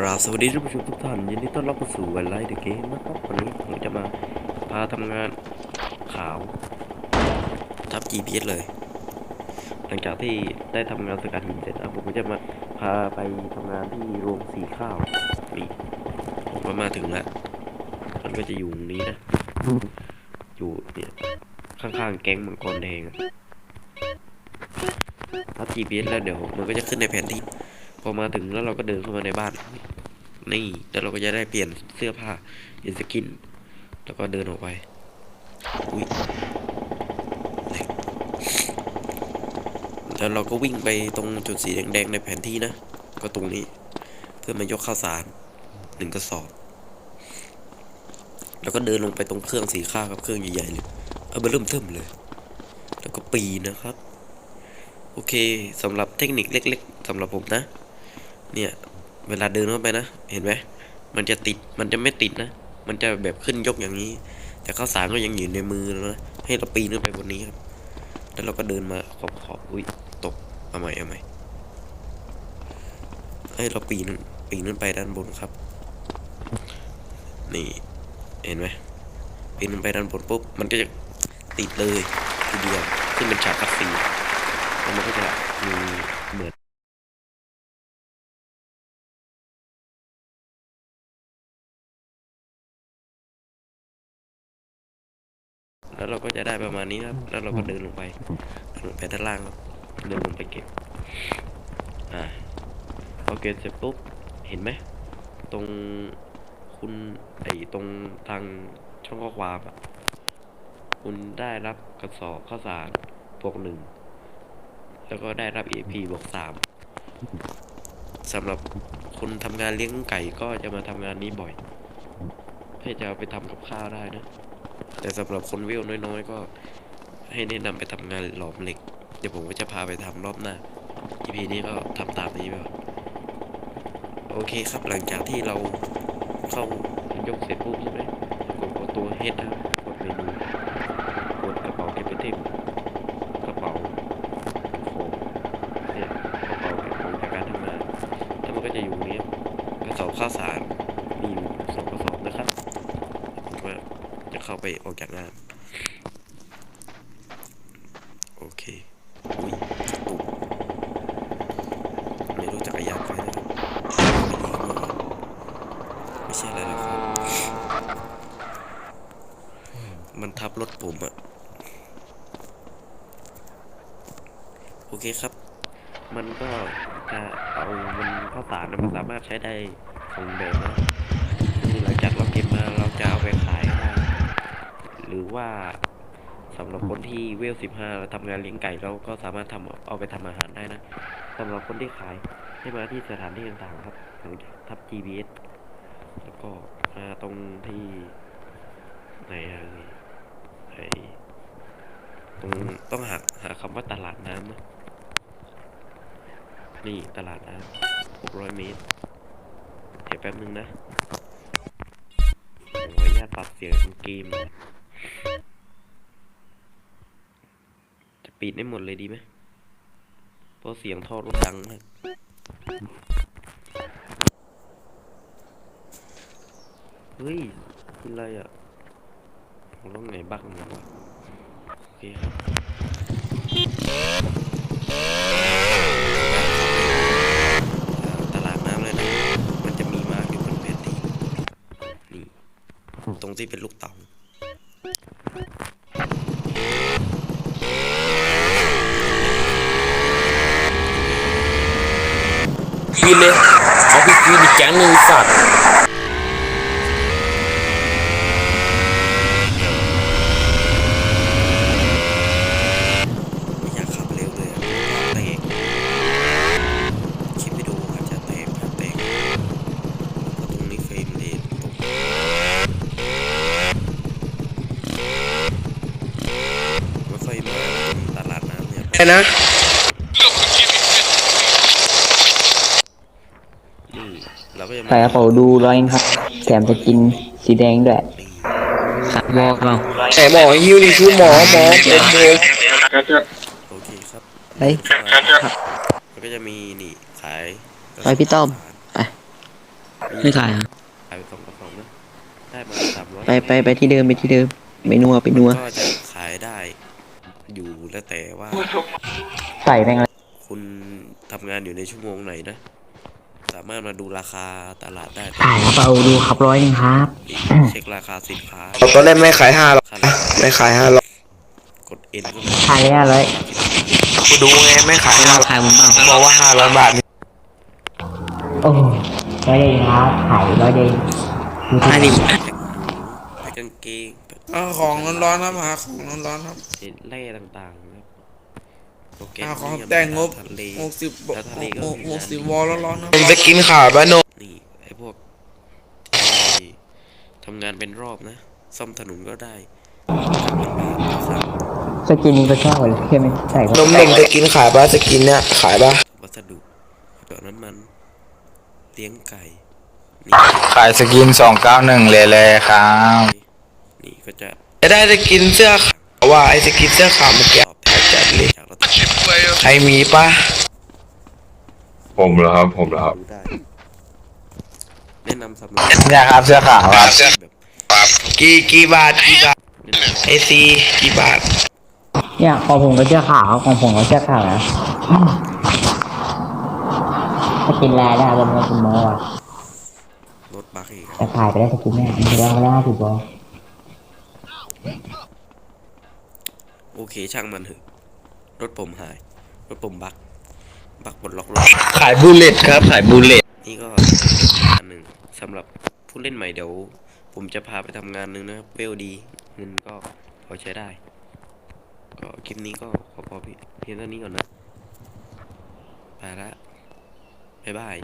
กราบสวัสดีท่านผู้ชมทุกท่านยินดีต้อนรับเข้าสู่วันไลฟ์เดอะเกมนะครับวันนี้ผมจะมาพาทำงานขาว ทับ GPS เลย หลังจากที่ได้ทำงานสกัดหินเสร็จผมก็จะมาพาไปทำงานที่โรงสีข้าวนี่ผมก็มาถึงแล้วมันก็จะอยู่ตรงนี้นะ อยู่เนี่ยข้างๆแก๊งมังกรแดงทับ GPS แล้วเดี๋ยวมันก็จะขึ้นในแผนที่ อมาถึงแล้วเราก็เดินเข้ามาในบ้าน นี่แล้วเราก็จะได้เปลี่ยนเสื้อผ้าเปลี่ยนสกิน แล้วก็เดินออกไปอุ้ยแล้วเราก็วิ่งไปตรงจุดสีแดงๆในแผนที่นะ ก็ตรงนี้ เพื่อมายกข้าวสารหนึ่งกระสอบ แล้วก็เดินลงไปตรงเครื่องสีข้าวครับเครื่องใหญ่ๆเลยเอาไปเริ่มเทิมเลย แล้วก็ปีนะครับ โอเคสำหรับเทคนิคเล็ก ๆสำหรับผมนะ เนี่ย เวลาเดินเข้าไปนะ เห็นไหมมันจะติด มันจะไม่ติดนะ มันจะแบบขึ้นยกอย่างนี้ แต่ข้าวสารก็ยังอยู่ในมือแล้วนะ ให้เราปีนขึ้นไปบนนี้ครับ แล้วเราก็เดินมาขอบขอบอุ้ย ตก เอาใหม่เอาใหม่ให้เราปีนปีนขึ้นไปด้านบนครับ นี่ เห็นไหมปีนขึ้นไปด้านบนปุ๊บ มันก็จะติดเลยทีเดียว ขึ้นเป็นฉากคัดซีแล้วมันก็จะมีเหมือน แล้วเราก็จะได้ประมาณนี้ครับ แล้วเราก็เดินลงไปเดินลงไปด้านล่างครับเดินลงไปเก็บ อ่าพอเก็บเสร็จปุ๊บ เห็นไหม ตรงคุณไอตรงทางช่องข้อความอะคุณได้รับกระสอบข้าวสารบวกหนึ่ง แล้วก็ได้รับ EP บวกสามสำหรับคนทำงานเลี้ยงไก่ก็จะมาทำงานนี้บ่อยให้จะไปทำกับข้าวได้นะ แต่สำหรับคนเวลน้อยๆ ก็ให้แนะนำไปทำงานหลอมเหล็ก เดี๋ยวผมก็จะพาไปทำรอบหน้า EP นี้ก็ทำตามนี้ไปก่อนโอเคครับหลังจากที่เราเข้ายกเสร็จปุ๊บใช่ไหมกดตัวเฮดนะกดเมนูกดกระเป๋าเก็บไอเทมกระเป๋าของเนี่ยกระเป๋าเก็บของจากการทำงานแล้วมันก็จะอยู่นี้กระสอบข้าวสารมีอยู่สองกระสอบนะครับผมว่า จะ เข้าไปออกจากงานโอเคอุ้ยตุกไม่รู้จักรยานไฟนะครับไม่ใช่อะไรหรอกครับมันทับรถผมอะโอเคครับ มันก็จะเอามันข้าวสารน่ะมันสามารถใช้ได้สองแบบนะคือหลังจากเราเก็บมาเราจะเอาไปขาย รือว่าสำหรับคนที่เวลสิบห้าทำงานเลี้ยงไก่เราก็สามารถทำเอาไปทำอาหารได้นะสำหรับคนที่ขายให้มาที่สถานที่ต่างๆครับหลังจากทับ GPS แล้วก็มาตรงที่ไหนอะไอตรงต้องหาหาคำว่าตลาดน้ำนะนี่ตลาดน้ำหกร้อยเมตรเดี๋ยวแป๊บนึงนะขออนุญาตปรับเสียงเกมนะ ปิดได้หมดเลยดีไหมเพราะเสียงท่อรถดังมากเฮ้ยคืออะไรอะของต้องไหนบักเนี่ยวะโอเคครับตลาดน้ำเลยนะ มันจะมีมาร์กอยู่บนแผนที่นี่ ตรงที่เป็นลูกเต๋า คืนเลยเอาไปคืนอีกแก๊งหนึ่งไอ้สัตว์ไม่อยากขับเร็วเลยอะแตกคลิปวิดีโออาจจะแตกภาพแตกเพราะตรงนี้เฟรมเรทตกไม่ค่อยมาตลาดน้ำเนี่ย แค่นะ นี่เราก็จะมา ใส่กระเป๋าดูร้อยเองครับ แถมจะกินสีแดงด้วยนี่บอกเราแต่หมอฮิวนี่คือหมอหมอเป็นโมโอเคครับเฮ้ยแล้วก็จะมีนี่ขายไปพี่ต้อมไปไม่ขายอะขายไปสองกระสองนะได้มาสามร้อยไปไปไปที่เดิมไปที่เดิมไปนัวไปนัวก็จะขายได้อยู่แล้วแต่ว่า ใส่แม่งเลยคุณทำงานอยู่ในชั่วโมงไหนนะ สามารถมาดูราคาตลาดได้ขายเบาดูครับร้อยหนึงครับ เช็คราคาสินค้าเราตอนแรกไม่ขายห้าหรอกค่าราคาไม่ขายห้าหรอกกดเอ็นก็ขายห้าร้อยกูดูไงไม่ขายห้าขายผมเปล่าบอกว่าห้าร้อยบาทโอ้ร้อยเดงครับขายร้อยเดงอันนี้ไปกางเกงไปเอาของร้อนๆครับหาของร้อนๆครับเล่ต่างๆนะครับ โปรแกรมหาของนี่แต่งงบทะเลหกสิบแล้วทะเลก็มีหกสิบนะวอลร้อนๆครับผมจะกินขาบ้านโนนี่ไอ้พวกที่ทำงานเป็นรอบนะ ซ่อมถนนก็ได้สามพันบาทต่อครั้งสกินนี้ก็ชอบเลยใช่ไหมใส่ก็นมเล่งจะกินขายป่ะจะกินเนี่ยขายป่ะวัสดุเจาะน้ำมันเลี้ยงไก่นี่ขายสกินสองเก้าหนึ่งเลยเลยครับนี่ก็จะจะได้จะกินเสื้อขาวว่าไอ้จะกินเสื้อขาวเมื่อกี้ตอบแทนจัดเลยจากรัฐบาล ใครมีป่ะผมเหรอครับ ผมเหรอครับดูได้แนะนำสำหรับเนี่ยครับเสื้อขาวครับแบบกี่กี่บาทกี่บาทแนะนำไอซีกี่บาทเนี่ยของผมก็เสื้อขาวของผมก็เสื้อขาวนะสกินลายได้แล้วมันคุณโมอะรถบักอีกแต่ขายไปได้สกินเนี่ยมันจะได้ไม่ได้ถูกบอโอเคช่างมันเถอะ รถผมหาย รถผมบักบักบนล็อกรถขายบูเลตครับ ขายบูเลตนี่ก็อันหนึ่งสำหรับผู้เล่นใหม่เดี๋ยว ผมจะพาไปทำงานหนึ่งนะครับเวลดีเงินก็พอใช้ได้ ก็คลิปนี้ก็ขอพอเพียงเท่านี้ก่อนนะไปละบ๊ายบาย